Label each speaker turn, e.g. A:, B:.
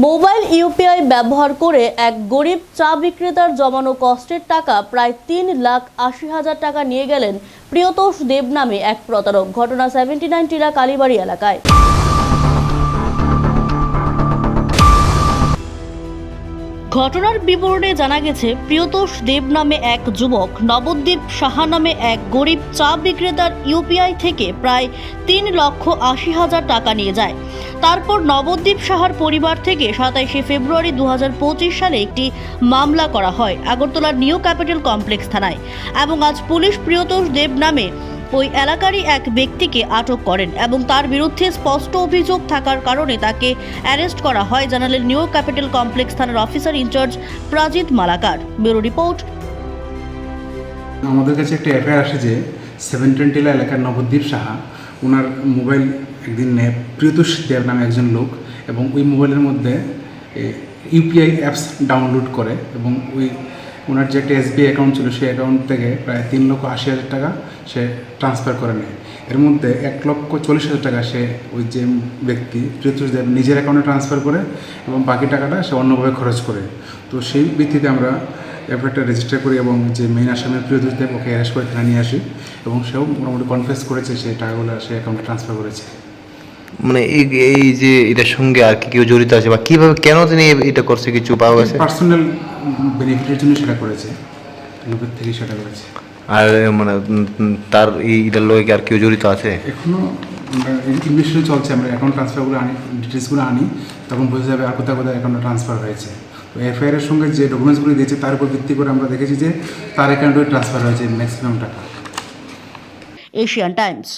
A: Mobile UPI ব্যবহার করে এক গরিব চা বিক্রেতার জমানো কষ্টের টাকা প্রায় তিন লাখ আশি হাজার টাকা নিয়ে গেলেন প্রিয়তোষ দেব নামে এক প্রতারক। ঘটনা সেভেন্টি নাইন টিলা কালীবাড়ি এলাকায়। ঘটনার বিবরণে জানা গেছে, প্রিয়তোষ দেব নামে এক যুবক, নবদ্বীপ সাহা নামে এক গরিব চা বিক্রেতার ইউপিআই থেকে প্রায় তিন লক্ষ আশি হাজার টাকা নিয়ে যায়। তারপর নবদ্বীপ সাহার পরিবার থেকে সাতাইশে ফেব্রুয়ারি দু হাজার পঁচিশ সালে একটি মামলা করা হয় আগরতলার নিউ ক্যাপিটাল কমপ্লেক্স থানায় এবং আজ পুলিশ প্রিয়তোষ দেব নামে ওই এলাকারই এক ব্যক্তিকে আটক করেন এবং তার বিরুদ্ধে স্পষ্ট অভিযোগ থাকার কারণে তাকে অ্যারেস্ট করা হয়, জানালেন নিউ ক্যাপিটাল কমপ্লেক্স থানার officer in charge Prajit Malakar. Bureau report.
B: আমাদের কাছে একটা এফআইআর আসে যে সেভেন টোয়েন্টিলা এলাকার নবদ্বীপ সাহা ওনার মোবাইল একদিন নেয় প্রিয়তোষ দেব নামে একজন লোক এবং ওই মোবাইলের মধ্যে ইউপিআই অ্যাপস ডাউনলোড করে এবং ওই ওনার যে একটা এসবিআই অ্যাকাউন্ট ছিল, সেই অ্যাকাউন্ট থেকে প্রায় তিন লক্ষ আশি হাজার টাকা সে ট্রান্সফার করে নেয়। এর মধ্যে এক লক্ষ চল্লিশ হাজার টাকা সে ওই যে ব্যক্তি প্রিয়তোষ দেব নিজের অ্যাকাউন্টে ট্রান্সফার করে এবং বাকি টাকাটা সে অন্যভাবে খরচ করে। তো সেই ভিত্তিতে আমরা এফআইআরটা রেজিস্টার করি এবং যে মেইন আসামের প্রিয়দোষ দেব, ওকে অ্যারেস্ট করে থানা নিয়ে আসি এবং সেও মোটামুটি কনফেস করেছে সেই টাকাগুলো সে অ্যাকাউন্টে ট্রান্সফার করেছে।
C: মানে এই এই যে এটার সঙ্গে আর কি কেউ জড়িত আছে বা কীভাবে কেন তিনি এটা করছে কিছু পাওয়া গেছে?
B: পার্সোনাল বেনিফিটের জন্য সেটা করেছে। লোকের থেকে সেটা করেছে।
C: আর মানে তার এই এটার লগে আর কেউ জড়িত আছে?
B: এখনও ইনভেস্টিগেশন চলছে আমরা অ্যাকাউন্ট ট্রান্সফারগুলো আনি ডিটেলসগুলো আনি তখন বোঝা যাবে আর কোথাও কোথাও অ্যাকাউন্টে ট্রান্সফার হয়েছে। তো এফআইআর এর সঙ্গে যে ডকুমেন্টসগুলো দিয়েছে তার উপর ভিত্তি করে আমরা দেখেছি যে তার অ্যাকাউন্টে ট্রান্সফার হয়েছে ম্যাক্সিমাম টাকা।
A: Asian Times